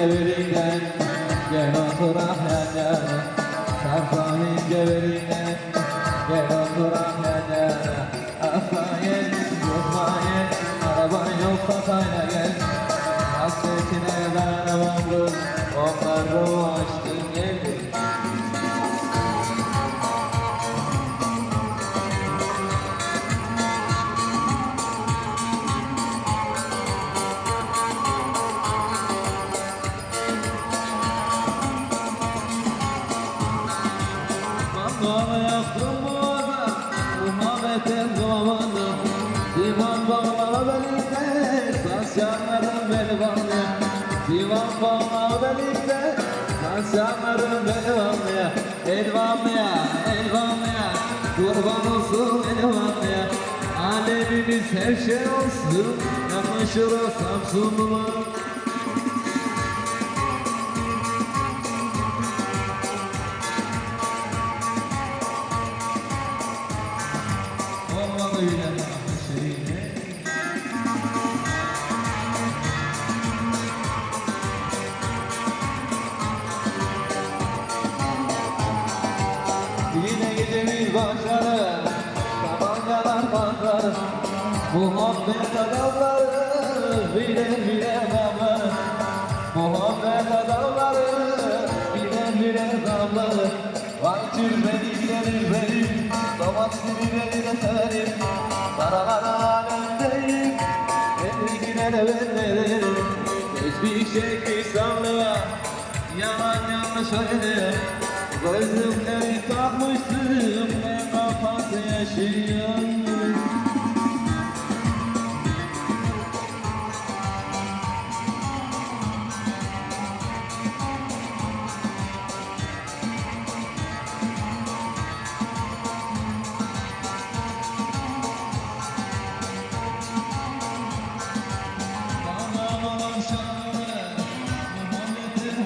Birinden Gel oturak yan yana Sarsam ince birinden Gel oturak yan yana Afayel, yokmayel Araban yok kafayla gel. Hasretine dayanamadım Onları açtın geldi Mandala yaktım bu adam Muhammed'in zamanı Divan bağlara birlikte Saz yanlarım beni bağlıyor Divan bağlara birlikte Saz yanlarım beni bağlıyor Elvanlıya, elvanlıya Kurban olsun elvanlıya Alemimiz her şey olsun Yakışır o Samsunlular Bile şeyine Yine gecemiz başladı Tabancalar patlar Muhabbet adamları Bile bile Bile damlar Vay cürbeli giderim benim Domatesli biberi de severim Kara kara alemdeyim Ellikine de veririm Hiçbir şey ki sanlığa Yalan yanlış öyle Gözlükleri takmışsın Ben kafası yaşıyorum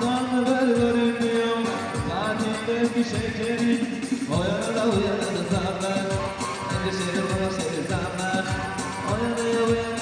Damlaları diyor Vadimdeki şekerim O yana da uyana da zamlar Endişeli bana seni zamlar O